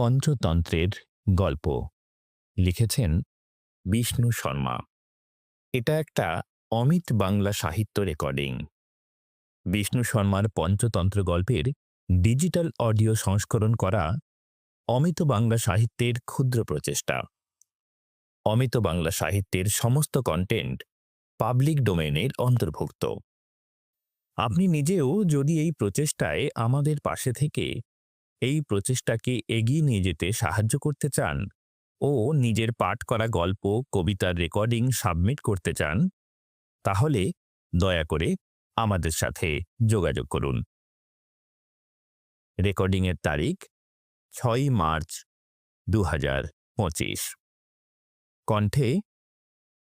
পঞ্চতন্ত্রের গল্প। লিখেছেন বিষ্ণু শর্মা। এটা একটা অমিত বাংলা সাহিত্য রেকর্ডিং বিষ্ণু শর্মার পঞ্চতন্ত্র গল্পের ডিজিটাল অডিও সংস্করণ করা অমিত বাংলা সাহিত্যের ক্ষুদ্র প্রচেষ্টা। অমিত বাংলা সাহিত্যের সমস্ত কন্টেন্ট পাবলিক ডোমেনের অন্তর্ভুক্ত। আপনি নিজেও যদি এই প্রচেষ্টায় আমাদের পাশে থেকে এই প্রচেষ্টাকে এগিয়ে নিয়ে যেতে সাহায্য করতে চান ও নিজের পাঠ করা গল্প, কবিতার রেকর্ডিং সাবমিট করতে চান, তাহলে দয়া করে আমাদের সাথে যোগাযোগ করুন। রেকর্ডিংয়ের তারিখ ছয়ই মার্চ দু হাজার পঁচিশ। কণ্ঠে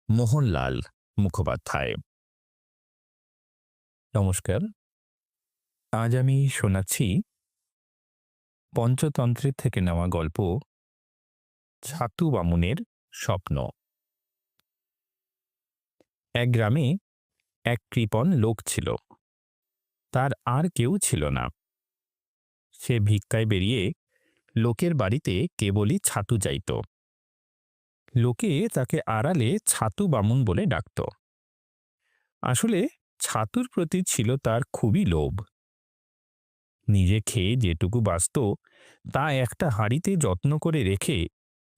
মোহনলাল মুখোপাধ্যায়। নমস্কার। আজ আমি শোনাচ্ছি পঞ্চতন্ত্রের থেকে নেওয়া গল্প ছাতু বামুনের স্বপ্ন। এক গ্রামে এক কৃপণ লোক ছিল। তার আর কেউ ছিল না। সে ভিক্ষায় বেরিয়ে লোকের বাড়িতে কেবলই ছাতু যাইত। লোকে তাকে আড়ালে ছাতু বামুন বলে ডাকত। আসলে ছাতুর প্রতি ছিল তার খুবই লোভ। নিজে খেয়ে যেটুকু বাঁচত, তা একটা হাঁড়িতে যত্ন করে রেখে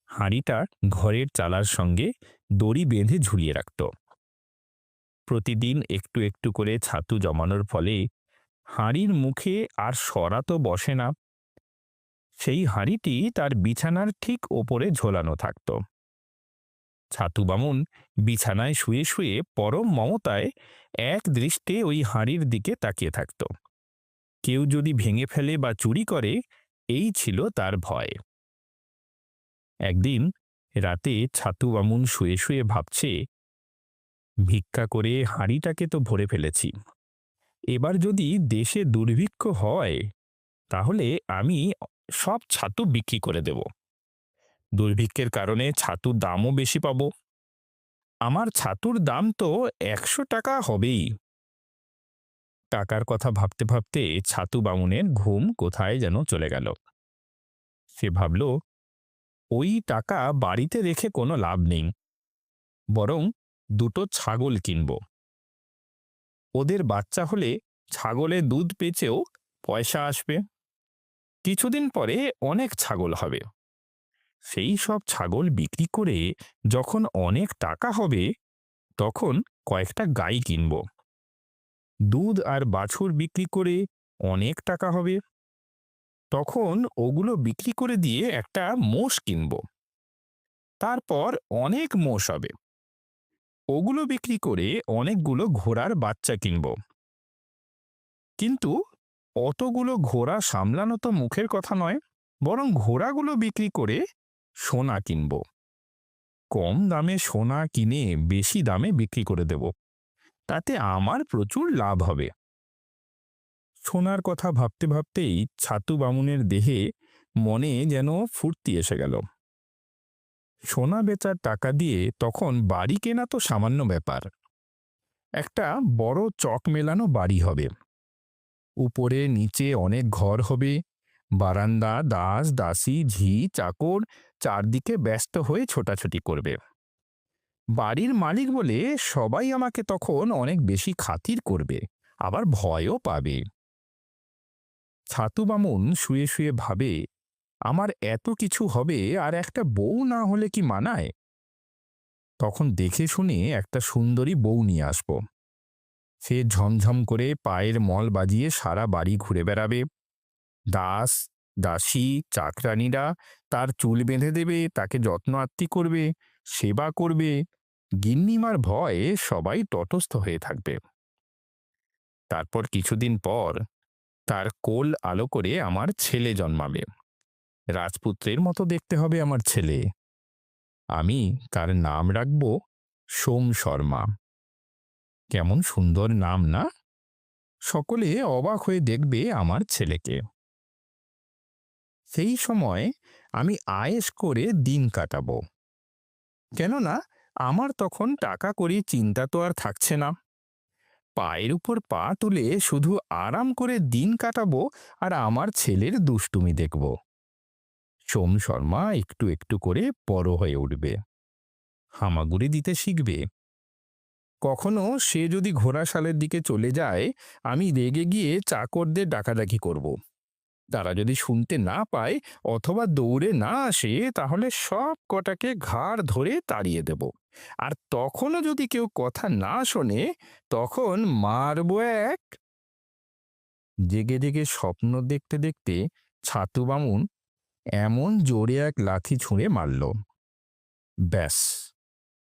হাঁড়িটা ঘরের চালার সঙ্গে দড়ি বেঁধে ঝুলিয়ে রাখত। প্রতিদিন একটু একটু করে ছাতু জমানোর ফলে হাঁড়ির মুখে আর সরা তো বসে না। সেই হাঁড়িটি তার বিছানার ঠিক ওপরে ঝোলানো থাকত। ছাতু বামুন বিছানায় শুয়ে শুয়ে পরম মমতায় এক দৃষ্টে ওই হাঁড়ির দিকে তাকিয়ে থাকত। কেউ যদি ভেঙে ফেলে বা চুরি করে, এই ছিল তার ভয়। একদিন রাতে ছাতু বামুন শুয়ে শুয়ে ভাবছে, ভিক্ষা করে হাঁড়িটাকে তো ভরে ফেলেছি। এবার যদি দেশে দুর্ভিক্ষ হয়, তাহলে আমি সব ছাতু বিক্রি করে দেব। দুর্ভিক্ষের কারণে ছাতুর দামও বেশি পাব। আমার ছাতুর দাম তো একশো টাকা হবেই। টাকার কথা ভাবতে ভাবতে ছাতু বামুনের ঘুম কোথায় যেন চলে গেল। সে ভাবল, ওই টাকা বাড়িতে রেখে কোনো লাভ নেই, বরং দুটো ছাগল কিনব। ওদের বাচ্চা হলে ছাগলে দুধ পেচেও পয়সা আসবে। কিছুদিন পরে অনেক ছাগল হবে। সেই সব ছাগল বিক্রি করে যখন অনেক টাকা হবে, তখন কয়েকটা গাই কিনব। দুধ আর বাছুর বিক্রি করে অনেক টাকা হবে। তখন ওগুলো বিক্রি করে দিয়ে একটা মোষ কিনব। তারপর অনেক মোষ হবে। ওগুলো বিক্রি করে অনেকগুলো ঘোড়ার বাচ্চা কিনব। কিন্তু অতগুলো ঘোড়া সামলানো তো মুখের কথা নয়, বরং ঘোড়াগুলো বিক্রি করে সোনা কিনব। কম দামে সোনা কিনে বেশি দামে বিক্রি করে দেব। তাতে আমার প্রচুর লাভ হবে। সোনার কথা ভাবতে ভাবতেই ছাতু বামুনের দেহে মনে যেন ফুর্তি এসে গেল। সোনা বেচার টাকা দিয়ে তখন বাড়ি কেনা তো সামান্য ব্যাপার। একটা বড় চক মেলানো বাড়ি হবে। উপরে নিচে অনেক ঘর হবে। বারান্দা, দাস, দাসী, ঝি, চাকর চারদিকে ব্যস্ত হয়ে ছোটাছুটি করবে। বাড়ির মালিক বলে সবাই আমাকে তখন অনেক বেশি খাতির করবে, আবার ভয়ও পাবে। ছাতু বামুন শুয়ে শুয়ে ভাবে, আমার এত কিছু হবে আর একটা বউ না হলে কি মানায়? তখন দেখে শুনে একটা সুন্দরী বউ নিয়ে আসব। সে ঝমঝম করে পায়ের মল বাজিয়ে সারা বাড়ি ঘুরে বেড়াবে। দাস, দাসী, চাকরানীরা তার চুল বেঁধে দেবে, তাকে যত্ন আত্মি করবে, সেবা করবে গিন্নিমার ভয়ে সবাই তটস্থ হয়ে থাকবে। তারপর কিছুদিন পর তার কোল আলো করে আমার ছেলে জন্মাবে। রাজপুত্রের মতো দেখতে হবে আমার ছেলে। আমি তার নাম রাখব সোম শর্মা। কেমন সুন্দর নাম না? সকলে অবাক হয়ে দেখবে আমার ছেলেকে। সেই সময় আমি আয়েস করে দিন কাটাবো। কেননা আমার তখন টাকা করি চিন্তা তো আর থাকছে না। পায়ের উপর পা তুলে শুধু আরাম করে দিন কাটাবো আর আমার ছেলের দুষ্টুমি দেখব। সোম শর্মা একটু একটু করে বড় হয়ে উঠবে। হামাগুড়ি দিতে শিখবে। কখনো সে যদি ঘোড়াশালের দিকে চলে যায়, আমি রেগে গিয়ে চাকরদের ডাকাডাকি করব। তারা যদি শুনতে না পায় অথবা দৌড়ে না আসে, তাহলে সব কটাকে ঘাড় ধরে তাড়িয়ে দেব। আর তখনও যদি কেউ কথা না শোনে, তখন মারবো এক জেগে জেগে স্বপ্ন দেখতে দেখতে ছাতু বামুন এমন জোরে এক লাথি ছুঁড়ে মারল। ব্যাস,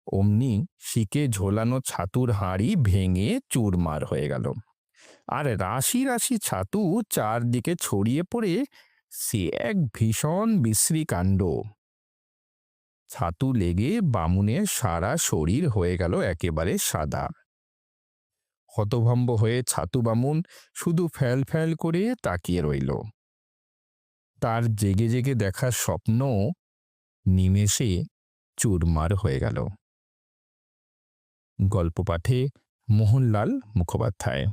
অমনি শিকে ঝোলানো ছাতুর হাঁড়ি ভেঙে চুরমার হয়ে গেল। আর রাশি রাশি ছাতু চারদিকে ছড়িয়ে পড়ে, সে এক ভীষণ বিশ্রী কাণ্ড। ছাতু লেগে বামুনের সারা শরীর হয়ে গেল একেবারে সাদা। হতভম্ব হয়ে ছাতু বামুন শুধু ফ্যাল ফ্যাল করে তাকিয়ে রইল। তার জেগে জেগে দেখা স্বপ্ন নিমেষে চুরমার হয়ে গেল। গল্প পাঠে মোহনলাল মুখোপাধ্যায়।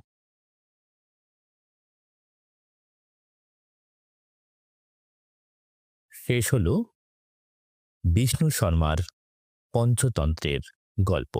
শেষ হল বিষ্ণু শর্মার পঞ্চতন্ত্রের গল্প।